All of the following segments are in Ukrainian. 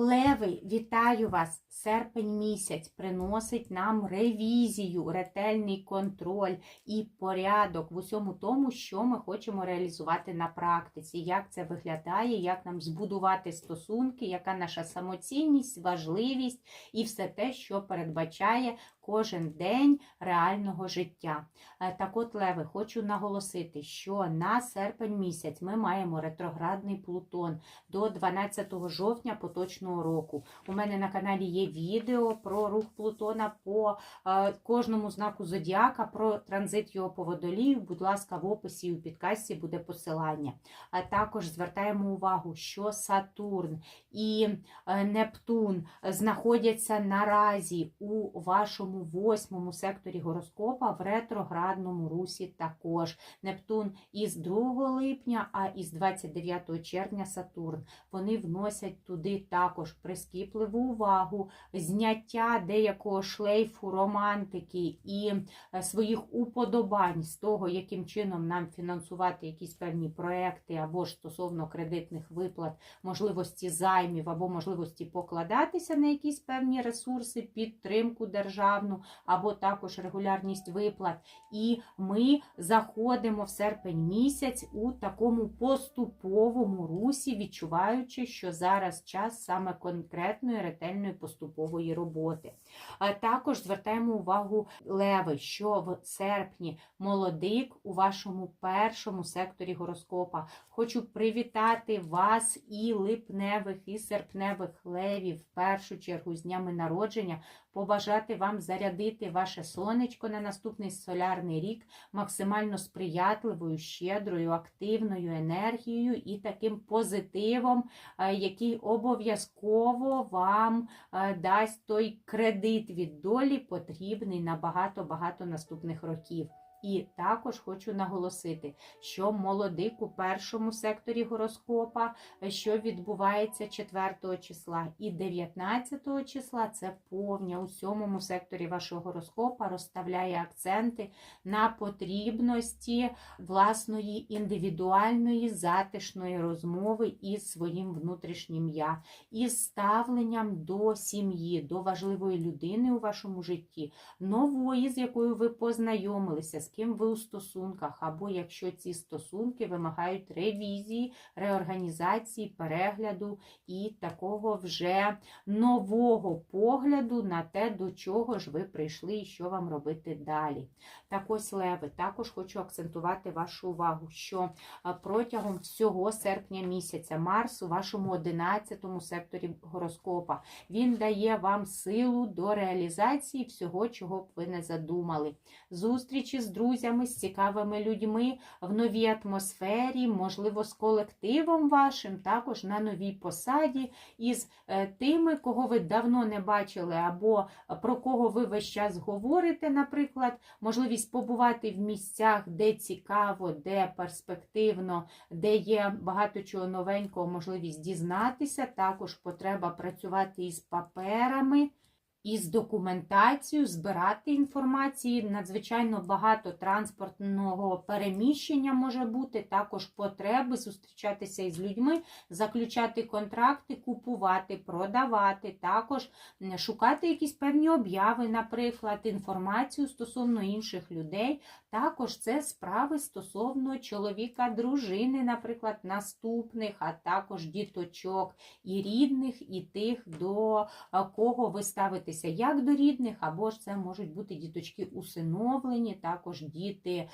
Леви, вітаю вас! Серпень місяць приносить нам ревізію, ретельний контроль і порядок в усьому тому, що ми хочемо реалізувати на практиці, як це виглядає, як нам збудувати стосунки, яка наша самоцінність, важливість і все те, що передбачає кожен день реального життя. Е, Так от, Леви, хочу наголосити, що на серпень місяць ми маємо ретроградний Плутон до 12 жовтня поточного року. У мене на каналі є відео про рух Плутона по е, кожному знаку зодіака, про транзит його по водолію. Будь ласка, в описі і у підкасті буде посилання. А також звертаємо увагу, що Сатурн і е, Нептун знаходяться наразі у вашому восьмому секторі гороскопа в ретроградному русі також. Нептун із 2 липня, а із 29 червня Сатурн. Вони вносять туди також прискіпливу увагу, зняття деякого шлейфу романтики і е, своїх уподобань з того, яким чином нам фінансувати якісь певні проекти або ж стосовно кредитних виплат, можливості займів або можливості покладатися на якісь певні ресурси, підтримку державну, або також регулярність виплат. І ми заходимо в серпень місяць у такому поступовому русі, відчуваючи, що зараз час саме конкретної ретельної поступової роботи. Також звертаємо увагу леви, що в серпні молодик у вашому першому секторі гороскопа. Хочу привітати вас і липневих, і серпневих левів в першу чергу з днями народження, побажати вам зарядити ваше сонечко на наступний солярний рік максимально сприятливою, щедрою, активною енергією і таким позитивом, е, який обов'язково вам е, дасть той кредит від долі, потрібний на багато-багато наступних років. І також хочу наголосити, що молодик у першому секторі гороскопа, що відбувається 4 числа, і 19 числа це повня у сьомому секторі вашого гороскопа розставляє акценти на потрібності власної індивідуальної затишної розмови із своїм внутрішнім я, із ставленням до сім'ї, до важливої людини у вашому житті, нової, з якою ви познайомилися, ким ви у стосунках, або якщо ці стосунки вимагають ревізії, реорганізації, перегляду і такого вже нового погляду на те, до чого ж ви прийшли і що вам робити далі. Так ось, Леви, також хочу акцентувати вашу увагу, що протягом всього серпня місяця Марс у вашому 11 секторі гороскопа він дає вам силу до реалізації всього, чого б ви не задумали. Зустрічі з друзями, з цікавими людьми в новій атмосфері, можливо, з колективом вашим, також на новій посаді, із е, тими, кого ви давно не бачили, або про кого ви весь час говорите, наприклад, можливість побувати в місцях, де цікаво, де перспективно, де є багато чого новенького, можливість дізнатися, також потреба працювати із паперами. Із документацією збирати інформації, надзвичайно багато транспортного переміщення може бути, також потреби зустрічатися із людьми, заключати контракти, купувати, продавати, також шукати якісь певні обяви, наприклад, інформацію стосовно інших людей. Також це справи стосовно чоловіка, дружини, наприклад, наступних, а також діточок і рідних, і тих, до кого ви ставитеся як до рідних, або ж це можуть бути діточки усиновлені, також діти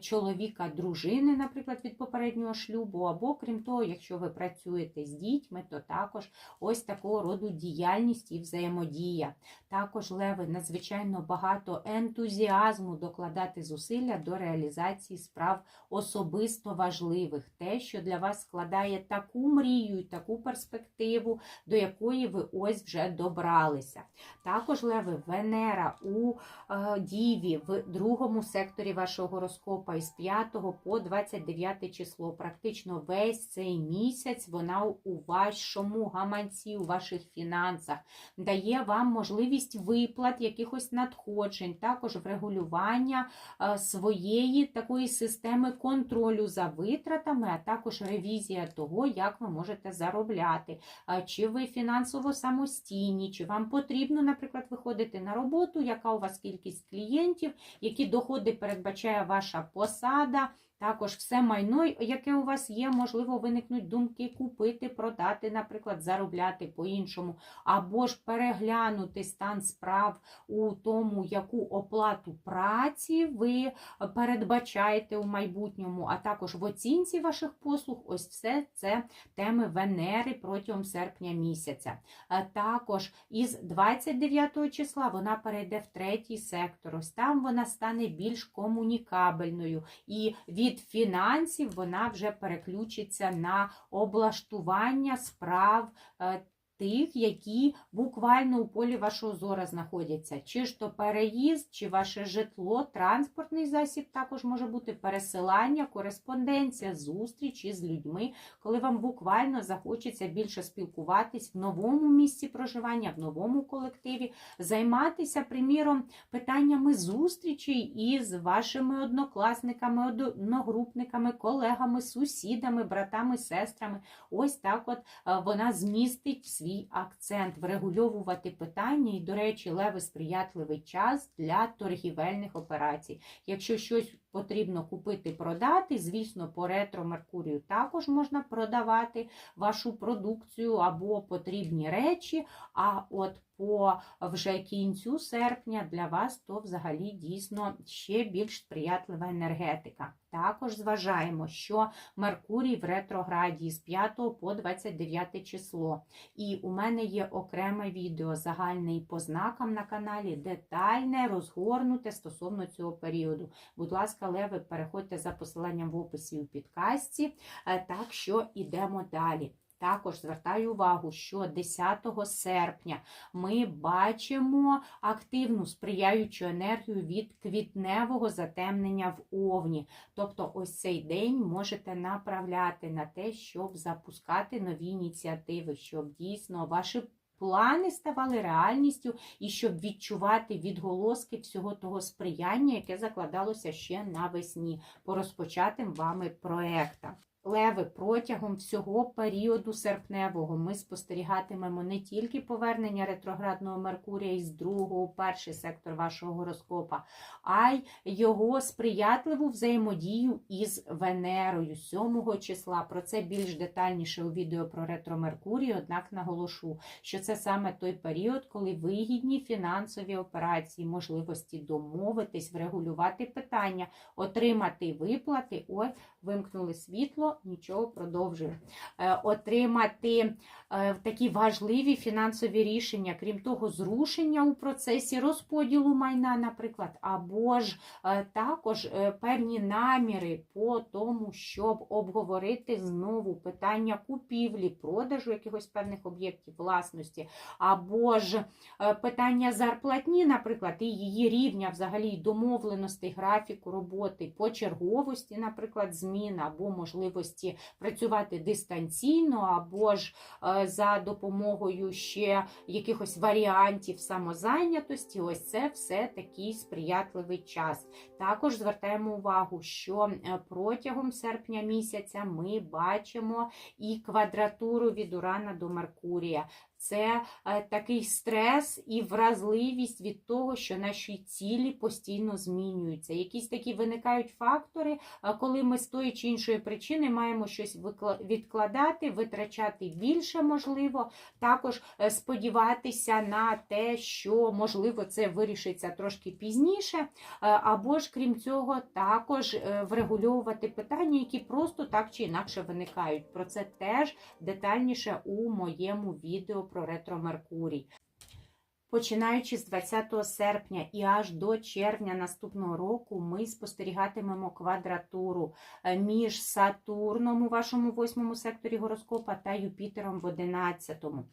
чоловіка, дружини, наприклад, від попереднього шлюбу, або крім того, якщо ви працюєте з дітьми, то також ось такого роду діяльність і взаємодія. Також леви надзвичайно багато ентузіазму докладати зусилля до реалізації справ особисто важливих, те, що для вас складає таку мрію, і таку перспективу, до якої ви ось вже добралися. Також леви Венера у е, Діві в другому секторі вашого гороскопа із 5 по 29 число. Практично весь цей місяць вона у вашому гаманці, у ваших фінансах дає вам можливість виплат якихось надходжень, також врегулювання е, своєї такої системи контролю за витратами, а також ревізія того, як ви можете заробляти, чи ви фінансово самостійні, чи вам потрібно, наприклад, виходити на роботу, яка у вас кількість клієнтів, які доходи передбачає ваша посада. Також все майно, яке у вас є, можливо, виникнуть думки купити, продати, наприклад, заробляти по-іншому, або ж переглянути стан справ у тому, яку оплату праці ви передбачаєте у майбутньому, а також в оцінці ваших послуг. Ось все це теми Венери протягом серпня місяця. Е, Також із 29 числа вона перейде в третій сектор. Ось там вона стане більш комунікабельною. І від фінансів вона вже переключиться на облаштування справ. Тих, які буквально у полі вашого зора знаходяться, чи ж то переїзд, чи ваше житло, транспортний засіб також може бути пересилання, кореспонденція, зустрічі з людьми, коли вам буквально захочеться більше спілкуватись в новому місці проживання, в новому колективі, займатися, приміром, питаннями зустрічей із вашими однокласниками, одногрупниками, колегами, сусідами, братами, сестрами. Ось так от е, вона змістить свій акцент, врегульовувати питання. І, до речі, леви сприятливий час для торгівельних операцій. Якщо щось потрібно купити, продати, звісно, по ретро Меркурію також можна продавати вашу продукцію або потрібні речі. А от по вже кінцю серпня для вас то взагалі дійсно ще більш сприятлива енергетика. Також зважаємо, що Меркурій в ретрограді з 5 по 29 число. І у мене є окреме відео загальне і по знакам на каналі, детальне, розгорнуте стосовно цього періоду. Будь ласка, леви, переходьте за посиланням в описі у підкасті. Е, Так що йдемо далі. Також звертаю увагу, що 10 серпня ми бачимо активну сприяючу енергію від квітневого затемнення в Овні. Тобто, ось цей день можете направляти на те, щоб запускати нові ініціативи, щоб дійсно ваші плани ставали реальністю і щоб відчувати відголоски всього того сприяння, яке закладалося ще навесні по розпочатим вами проектам. Леви протягом всього періоду серпневого ми спостерігатимемо не тільки повернення ретроградного Меркурія із другого у перший сектор вашого гороскопа, а й його сприятливу взаємодію із Венерою 7 числа. Про це більш детальніше у відео про ретро Меркурій, однак наголошу, що це саме той період, коли вигідні фінансові операції, можливості домовитись, врегулювати питання, отримати виплати. Ой, вимкнули світло, нічого продовжую. Е, Отримати е, такі важливі фінансові рішення, крім того, зрушення у процесі розподілу майна, наприклад, або ж е, також певні наміри по тому, щоб обговорити знову питання купівлі, продажу якихось певних об'єктів власності, або ж питання зарплатні, наприклад, і її рівня взагалі домовленостей, графіку роботи, по черговості, наприклад, змін, або можливості працювати дистанційно, або ж е, за допомогою ще якихось варіантів самозайнятості. Ось це все такий сприятливий час. Також звертаємо увагу, що е, протягом серпня місяця ми бачимо і квадратуру від Урана до Меркурія. Це е, такий стрес і вразливість від того, що наші цілі постійно змінюються. Якісь такі виникають фактори, коли ми з тої чи іншої причини маємо щось відкладати, витрачати більше можливо, також е, сподіватися на те, що можливо це вирішиться трошки пізніше, е, або ж крім цього, також врегульовувати питання, які просто так чи інакше виникають. Про це теж детальніше у моєму відео про ретро Меркурій. Починаючи з 20 серпня і аж до червня наступного року ми спостерігатимемо квадратуру е, між Сатурном у вашому восьмому секторі гороскопа та Юпітером в 11-му.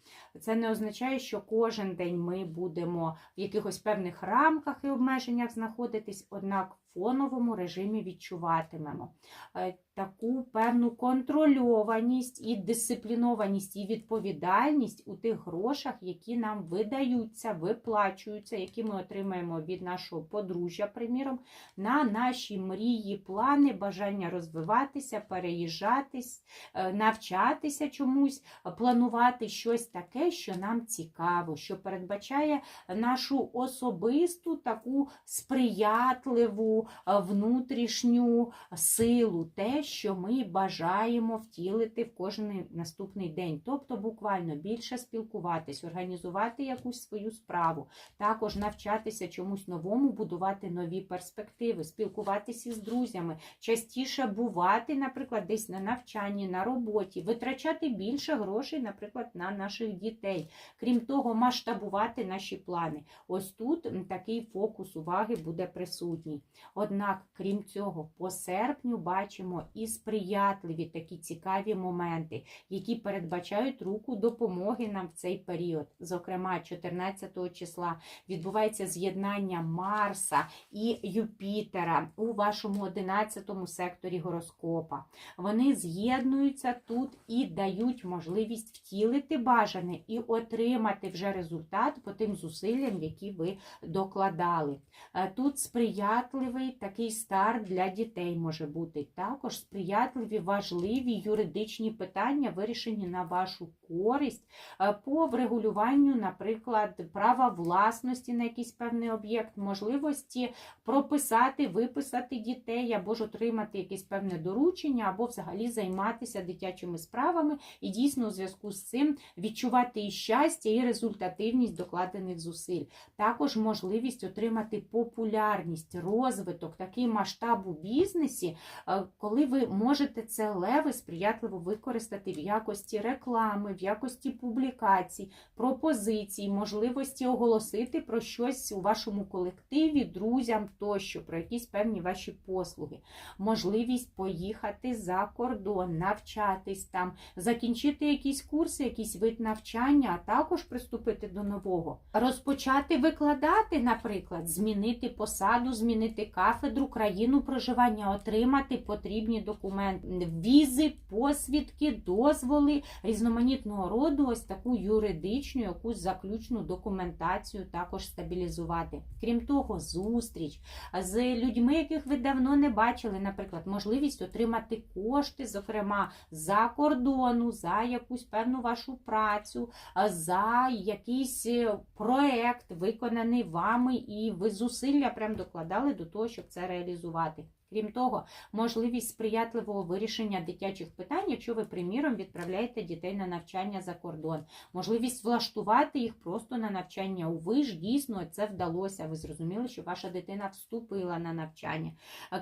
Це не означає, що кожен день ми будемо в якихось певних рамках і обмеженнях знаходитись, однак в фоновому режимі відчуватимемо е, таку певну контрольованість і дисциплінованість і відповідальність у тих грошах, які нам видаються, виплачуються, які ми отримаємо від нашого подружжя, приміром, на наші мрії, плани, бажання розвиватися, переїжджатись, е, навчатися чомусь, планувати щось таке, що нам цікаво, що передбачає нашу особисту таку сприятливу е, внутрішню силу, те, що ми бажаємо втілити в кожен наступний день. Тобто, буквально більше спілкуватись, організувати якусь свою справу, також навчатися чомусь новому, будувати нові перспективи, спілкуватися з друзями, частіше бувати, наприклад, десь на навчанні, на роботі, витрачати більше грошей, наприклад, на наших дітей. Крім того, масштабувати наші плани. Ось тут такий фокус уваги буде присутній. Однак, крім цього, по серпню бачимо і сприятливі такі цікаві моменти, які передбачають руку допомоги нам в цей період. Зокрема, 14 числа відбувається з'єднання Марса і Юпітера у вашому 11 секторі гороскопа. Вони з'єднуються тут і дають можливість втілити бажане і отримати вже результат по тим зусиллям, які ви докладали. Е, Тут сприятливий такий старт для дітей може бути. Також сприятливі важливі юридичні питання, вирішені на вашу користь е, по врегулюванню, наприклад, права власності на якийсь певний об'єкт, можливості прописати, виписати дітей або ж отримати якесь певне доручення, або взагалі займатися дитячими справами і дійсно у зв'язку з цим відчувати і щастя, і результативність докладених зусиль. Також можливість отримати популярність, розвиток, такий масштаб у бізнесі, е, коли ви можете це леви сприятливо використати в якості реклами, в якості публікацій, пропозицій, можливості оголосити про щось у вашому колективі, друзям тощо, про якісь певні ваші послуги, можливість поїхати за кордон, навчатись там, закінчити якісь курси, якийсь вид навчання, а також приступити до нового, розпочати викладати, наприклад, змінити посаду, змінити кафедру, країну проживання, отримати потрібні документи, візи, посвідки, дозволи різноманітного роду, ось таку юридичну, якусь заключну документацію також стабілізувати. Крім того, зустріч з людьми, яких ви давно не бачили, наприклад, можливість отримати кошти, зокрема за кордону, за якусь певну вашу працю, за якийсь е, проект, виконаний вами, і ви зусилля прям докладали до того, щоб це реалізувати. Крім того, можливість сприятливого вирішення дитячих питань, якщо ви, приміром, відправляєте дітей на навчання за кордон, можливість влаштувати їх просто на навчання. Уви ж дійсно це вдалося. Ви зрозуміли, що ваша дитина вступила на навчання.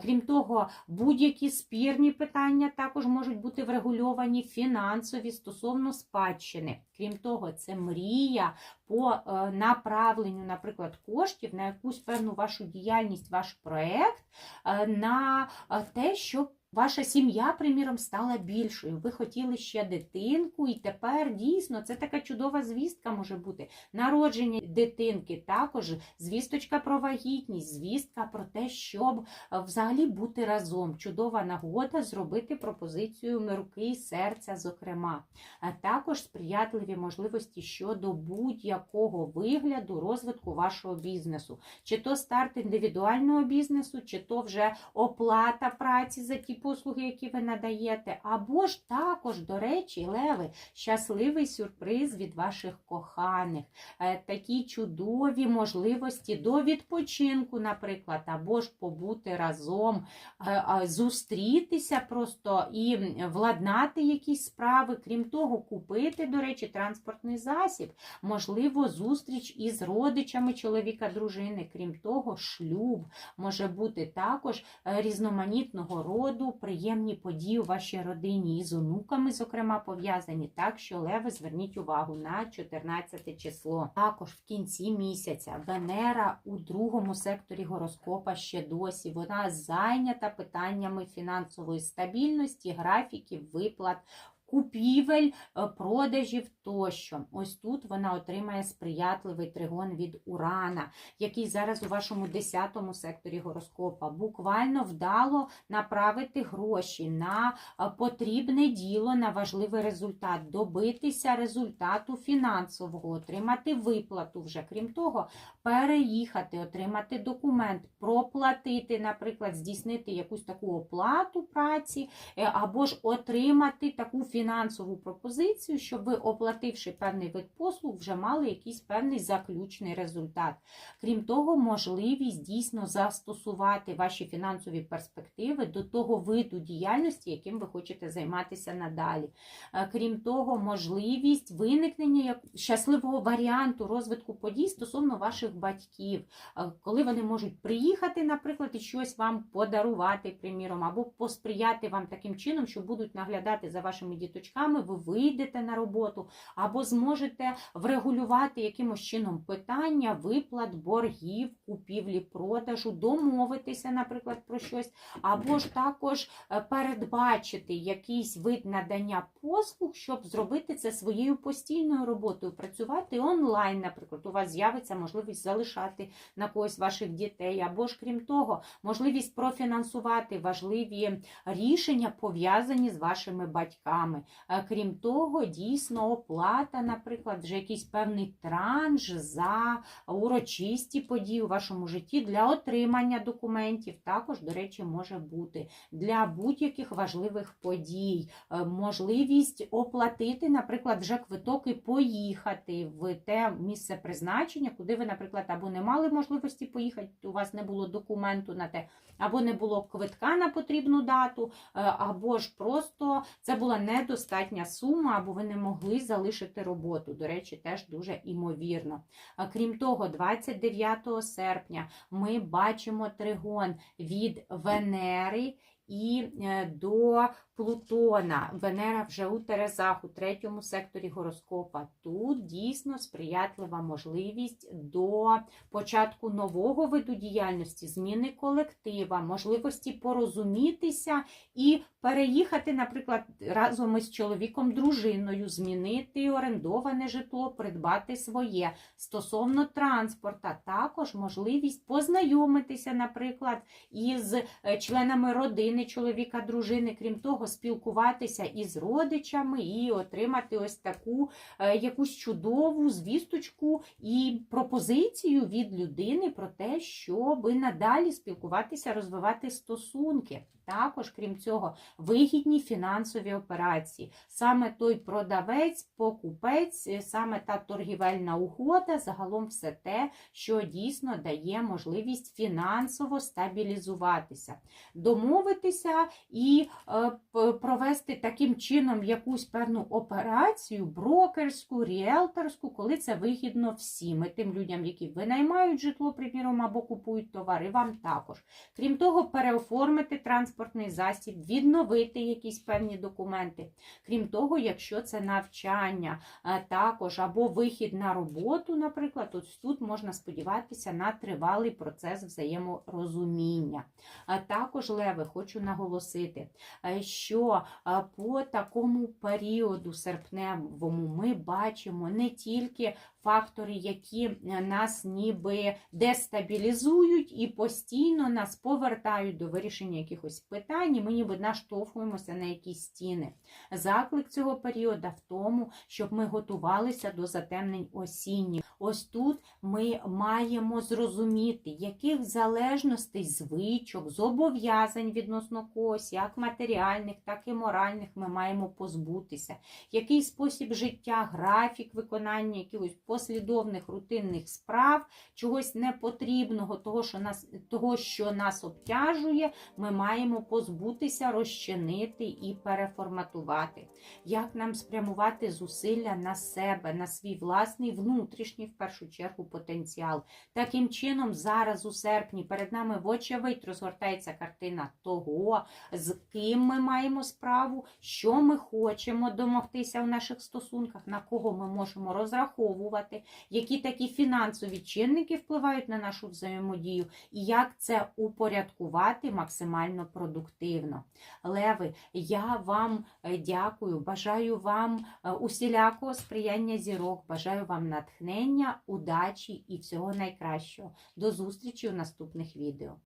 Крім того, будь-які спірні питання також можуть бути врегульовані фінансові стосовно спадщини. Крім того, це мрія по е, направленню, наприклад, коштів на якусь певну вашу діяльність, ваш проект, е, на е, те, щоб Ваша сім'я, приміром, стала більшою. Ви хотіли ще дитинку, і тепер дійсно це така чудова звістка може бути. Народження дитинки, також звісточка про вагітність, звістка про те, щоб взагалі бути разом. Чудова нагода зробити пропозицію руки і серця, зокрема. А також сприятливі можливості щодо будь-якого вигляду розвитку вашого бізнесу, чи то старт індивідуального бізнесу, чи то вже оплата праці за ті послуги, які ви надаєте, або ж також, до речі, леви, щасливий сюрприз від ваших коханих, Е, такі чудові можливості до відпочинку, наприклад, або ж побути разом, е, зустрітися просто і владнати якісь справи, крім того, купити, до речі, транспортний засіб, можливо, зустріч із родичами чоловіка, дружини, крім того, шлюб може бути також е, різноманітного роду приємні події у вашій родині і з онуками, зокрема, пов'язані. Так що леви, зверніть увагу на 14 число. Також в кінці місяця Венера у другому секторі гороскопа ще досі. Вона зайнята питаннями фінансової стабільності, графіків, виплат. Купівель, е, продажів тощо. Ось тут вона отримає сприятливий тригон від Урана, який зараз у вашому 10 секторі гороскопа буквально вдало направити гроші на е, потрібне діло, на важливий результат, добитися результату фінансового, отримати виплату вже. Крім того, переїхати, отримати документ, проплатити, наприклад, здійснити якусь таку оплату праці, е, або ж отримати таку фінансову пропозицію, щоб ви, оплативши певний вид послуг, вже мали якийсь певний заключний результат. Крім того, можливість дійсно застосувати ваші фінансові перспективи до того виду діяльності, яким ви хочете займатися надалі. Е, Крім того, можливість виникнення щасливого варіанту розвитку подій стосовно ваших батьків, Е, коли вони можуть приїхати, наприклад, і щось вам подарувати, приміром, або посприяти вам таким чином, що будуть наглядати за вашими діточками, ви вийдете на роботу, або зможете врегулювати якимось чином питання виплат, боргів, купівлі, продажу, домовитися, наприклад, про щось, або ж також е, передбачити якийсь вид надання послуг, щоб зробити це своєю постійною роботою, працювати онлайн, наприклад, у вас з'явиться можливість залишати на когось ваших дітей, або ж крім того, можливість профінансувати важливі рішення, пов'язані з вашими батьками. Е, Крім того, дійсно оплата, наприклад, вже якийсь певний транш за урочисті події у вашому житті для отримання документів. Також, до речі, може бути для будь-яких важливих подій. Е, Можливість оплатити, наприклад, вже квиток і поїхати в те місце призначення, куди ви, наприклад, або не мали можливості поїхати, у вас не було документу на те, або не було квитка на потрібну дату, е, або ж просто це була недостатня сума, або ви не могли залишити роботу. До речі, теж дуже імовірно. Крім того, 29 серпня ми бачимо тригон від Венери. І е, до Плутона, Венера вже у Терезах, у третьому секторі гороскопа. Тут дійсно сприятлива можливість до початку нового виду діяльності, зміни колектива, можливості порозумітися і переїхати, наприклад, разом із чоловіком, дружиною, змінити орендоване житло, придбати своє. Стосовно транспорта, також можливість познайомитися, наприклад, із е, членами родини чоловіка, дружини, крім того, спілкуватися із родичами і отримати ось таку е, якусь чудову звісточку і пропозицію від людини про те, щоб надалі спілкуватися, розвивати стосунки. Також, крім цього, вигідні фінансові операції. Саме той продавець, покупець, е, саме та торгівельна угода, загалом все те, що дійсно дає можливість фінансово стабілізуватися, домовитися і е, провести таким чином якусь певну операцію, брокерську, ріелторську, коли це вигідно всім. І тим людям, які винаймають житло, приміром, або купують товари, вам також. Крім того, переоформити транспортний засіб, відновити якісь певні документи. Крім того, якщо це навчання, е, також або вихід на роботу, наприклад, ось тут можна сподіватися на тривалий процес взаєморозуміння. А також, Леви, хочу наголосити, е, що е, по такому періоду серпневому ми бачимо не тільки фактори, які е, нас ніби дестабілізують і постійно нас повертають до вирішення якихось питань, і ми ніби наштовхуємося на якісь стіни. Заклик цього періоду в тому, щоб ми готувалися до затемнень осінніх. Ось тут ми маємо зрозуміти, яких залежностей, звичок, зобов'язань відносно когось, як матеріальних, так і моральних, ми маємо позбутися. Який спосіб життя, графік виконання якихось послідовних рутинних справ, чогось непотрібного, того, що нас, того, що нас обтяжує, ми маємо позбутися, розчинити і переформатувати. Як нам спрямувати зусилля на себе, на свій власний внутрішній, в першу чергу, потенціал. Таким чином, зараз у серпні перед нами вочевидь розгортається картина того, з ким ми маємо справу, що ми хочемо домогтися в наших стосунках, на кого ми можемо розраховувати, які такі фінансові чинники впливають на нашу взаємодію, і як це упорядкувати максимально продуктивно. Леви, я вам е, дякую, бажаю вам е, усілякого сприяння зірок, бажаю вам натхнення, удачі і всього найкращого. До зустрічі у наступних відео.